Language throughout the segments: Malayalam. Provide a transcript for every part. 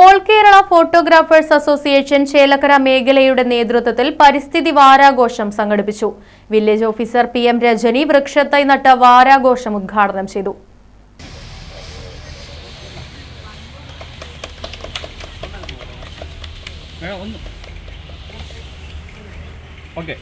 All Kerala photographers association Chelakkara മേഖലയുടെ നേതൃത്വത്തിൽ പരിസ്ഥിതി വാരാഘോഷം സംഘടിപ്പിച്ചു. Village officer P M Rajani വൃക്ഷത്തൈ നട്ട വാരാഘോഷം ഉദ്ഘാടനം ചെയ്തു. Okay.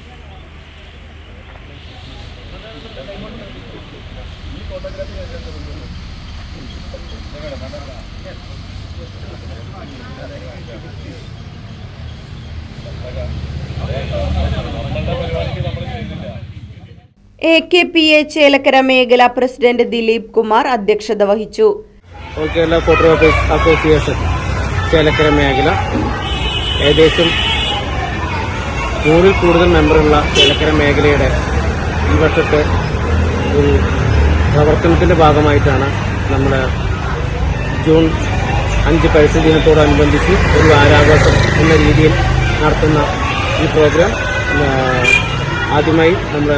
A K P A Chelakkara മേഖല പ്രസിഡന്റ് ദിലീപ് കുമാർ അധ്യക്ഷത വഹിച്ചു. കേരള ഫോട്ടോഗ്രാഫേഴ്സ് അസോസിയേഷൻ ചേലക്കര മേഖല. ഏകദേശം നൂറിൽ കൂടുതൽ മെമ്പറുള്ള ചേലക്കര മേഖലയുടെ ഈ വർഷത്തെ ഒരു പ്രവർത്തനത്തിന്റെ ഭാഗമായിട്ടാണ് നമ്മുടെ ജൂൺ അഞ്ച് പരിസ്ഥിതി ദിനത്തോടനുബന്ധിച്ച് ഒരു വാരാഘോഷം എന്ന രീതിയിൽ നടത്തുന്ന ഈ പ്രോഗ്രാം ആദ്യമായി നമ്മൾ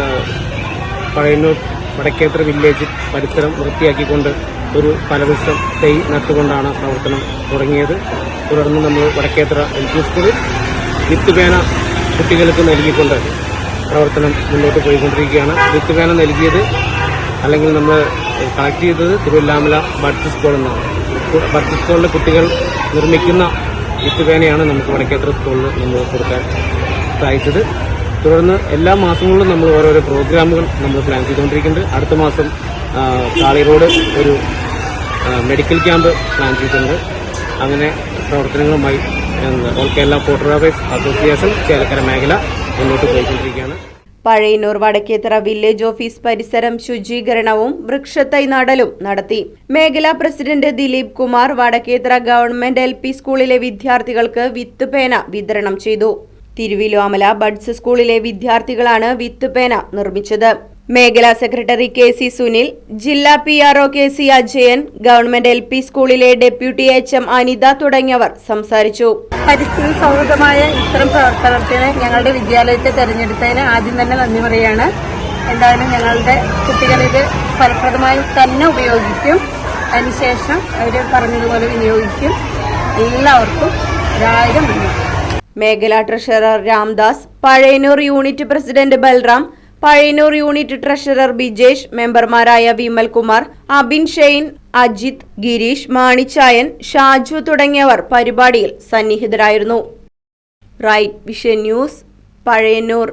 പഴയന്നൂർ വടക്കേത്ര വില്ലേജ് പരിസരം വൃത്തിയാക്കിക്കൊണ്ട് ഒരു ഫലവൃക്ഷം തൈ നട്ടുകൊണ്ടാണ് പ്രവർത്തനം തുടങ്ങിയത്. തുടർന്ന് നമ്മൾ വടക്കേത്ര എൽ പി സ്കൂളിൽ വിത്തുപേന കുട്ടികൾക്ക് നൽകിക്കൊണ്ട് പ്രവർത്തനം മുന്നോട്ട് പോയിക്കൊണ്ടിരിക്കുകയാണ്. വിത്തുപേന നൽകിയത് അല്ലെങ്കിൽ നമ്മൾ കളക്ട് ചെയ്തത് തിരുവല്ലാമല ബഡ്സ് സ്കൂളിൽ നിന്നാണ് ബഡ്സ് സ്കൂളിലെ കുട്ടികൾ നിർമ്മിക്കുന്ന വിത്തുപേനയാണ് നമുക്ക് വടക്കേത്ര സ്കൂളിൽ നമ്മൾ കൊടുക്കാൻ സാധിച്ചത് തുടർന്ന് എല്ലാ മാസങ്ങളിലും നമ്മൾ ഓരോരോ പ്രോഗ്രാമുകൾ നമ്മൾ പ്ലാൻ ചെയ്തുകൊണ്ടിരിക്കുന്നുണ്ട്. അടുത്ത മാസം കാളി റോഡ് ഒരു മെഡിക്കൽ ക്യാമ്പ് പ്ലാൻ ചെയ്തിട്ടുണ്ട്. അങ്ങനെ പ്രവർത്തനങ്ങളുമായി all Kerala photographers association Chelakkara മേഖല മുന്നോട്ട് പോയിക്കൊണ്ടിരിക്കുകയാണ്. പഴയന്നൂർ വടക്കേത്തറ വില്ലേജ് ഓഫീസ് പരിസരം ശുചീകരണവും വൃക്ഷത്തൈ നടലും നടത്തി. മേഖലാ president Dileep Kumar Vadakkethara government L P സ്കൂളിലെ വിദ്യാർത്ഥികൾക്ക് വിത്ത് പേന വിതരണം ചെയ്തു. തിരുവിലോമല ബഡ്സ് സ്കൂളിലെ വിദ്യാർത്ഥികളാണ് വിത്ത് പേന നിർമ്മിച്ചത്. മേഖലാ സെക്രട്ടറി കെ സി സുനിൽ ജില്ലാ P R O K C Ajayan government L P സ്കൂളിലെ ഡെപ്യൂട്ടി എച്ച് എം അനിത തുടങ്ങിയവർ സംസാരിച്ചു. പരിസ്ഥിതി സൗഹൃദമായ ഇത്തരം പ്രവർത്തനത്തിന് ഞങ്ങളുടെ വിദ്യാലയത്തെ തെരഞ്ഞെടുത്തതിന് ആദ്യം തന്നെ നന്ദി പറയാണ് എന്തായാലും ഞങ്ങളുടെ കുട്ടികളിത് ഫലപ്രദമായി തന്നെ ഉപയോഗിക്കും. അതിനുശേഷം അവർ പറഞ്ഞതുപോലെ വിനിയോഗിക്കും. എല്ലാവർക്കും ഒരായിരം മേഖലാ treasurer Ramdas Pazhayannur unit president Balram Pazhayannur unit treasurer Bijesh മെമ്പർമാരായ വിമൽകുമാർ അബിൻ ഷെയ്ൻ അജിത് ഗിരീഷ് മാണിച്ചായൻ ഷാജു തുടങ്ങിയവർ പരിപാടിയിൽ സന്നിഹിതരായിരുന്നു. Right vision news Pazhayannur.